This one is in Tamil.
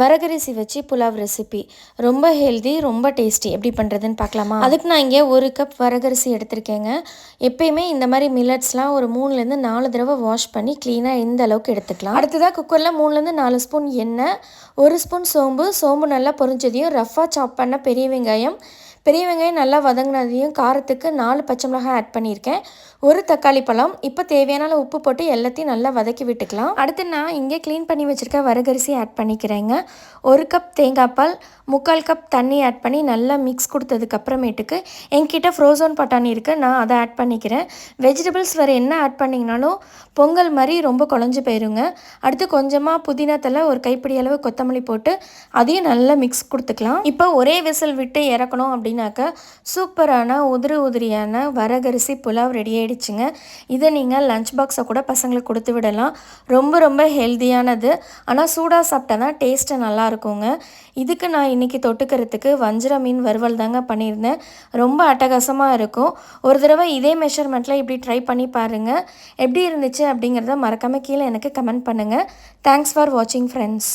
வரகரிசி வச்சு புலாவ் ரெசிபி ரொம்ப ஹெல்தி ரொம்ப டேஸ்டி எப்படி பண்ணுறதுன்னு பார்க்கலாமா? அதுக்கு நான் இங்கே ஒரு கப் வரகரிசி எடுத்திருக்கேங்க. எப்பயுமே இந்த மாதிரி மில்லட்ஸ்லாம் ஒரு மூணுலேருந்து நாலு தடவை வாஷ் பண்ணி க்ளீனாக இந்த அளவுக்கு எடுத்துக்கலாம். அடுத்ததாக குக்கரில் மூணுலேருந்து நாலு ஸ்பூன் எண்ணெய் ஒரு ஸ்பூன் சோம்பு. சோம்பு நல்லா பொரிஞ்சதையும் ரஃப்பாக சாப் பண்ண பெரிய வெங்காயம் பெரிய வெங்காயம் நல்லா வதங்கினதையும் காரத்துக்கு நாலு பச்சை மிளகாய் ஆட் பண்ணியிருக்கேன். ஒரு தக்காளி பழம். இப்போ தேவையான அளவு உப்பு போட்டு எல்லாத்தையும் நல்லா வதக்கி விட்டுக்கலாம். அடுத்து நான் இங்கே க்ளீன் பண்ணி வச்சுருக்க வரகரிசி ஆட் பண்ணிக்கிறேங்க. ஒரு கப் தேங்காய் பால் முக்கால் கப் தண்ணி ஆட் பண்ணி நல்லா மிக்ஸ் கொடுத்ததுக்கப்புறமேட்டுக்கு என்கிட்ட ஃப்ரோசன் பட்டாணி இருக்குது நான் அதை ஆட் பண்ணிக்கிறேன். வெஜிடபிள்ஸ் வேறு என்ன ஆட் பண்ணிங்கனாலும் பொங்கல் மாதிரி ரொம்ப குழஞ்சி போயிருங்க. அடுத்து கொஞ்சமாக புதினா தலை ஒரு கைப்பிடி அளவு கொத்தமல்லி போட்டு அதையும் நல்லா மிக்ஸ் கொடுத்துக்கலாம். இப்போ ஒரே விசில் விட்டு இறக்கணும் அப்படின்னு அப்படின்னாக்கா சூப்பரான உதிரி உதிரியான வரகரிசி புலாவ் ரெடி ஆகிடுச்சிங்க இதை நீங்கள் லஞ்ச் பாக்ஸை கூட பசங்களுக்கு கொடுத்து விடலாம். ரொம்ப ரொம்ப ஹெல்த்தியானது ஆனால் சூடாக சாப்பிட்டா தான் டேஸ்ட்டு நல்லா இருக்குங்க இதுக்கு நான் இன்றைக்கி தொட்டுக்கிறதுக்கு வஞ்சிர மீன் வறுவல் தாங்க பண்ணியிருந்தேன். ரொம்ப அட்டகாசமாக இருக்கும். ஒரு தடவை இதே மெஷர்மெண்ட்டில் இப்படி ட்ரை பண்ணி பாருங்கள் எப்படி இருந்துச்சு அப்படிங்கிறத மறக்காமல் கீழே எனக்கு கமெண்ட் பண்ணுங்கள் தேங்க்ஸ் ஃபார் வாட்சிங் ஃப்ரெண்ட்ஸ்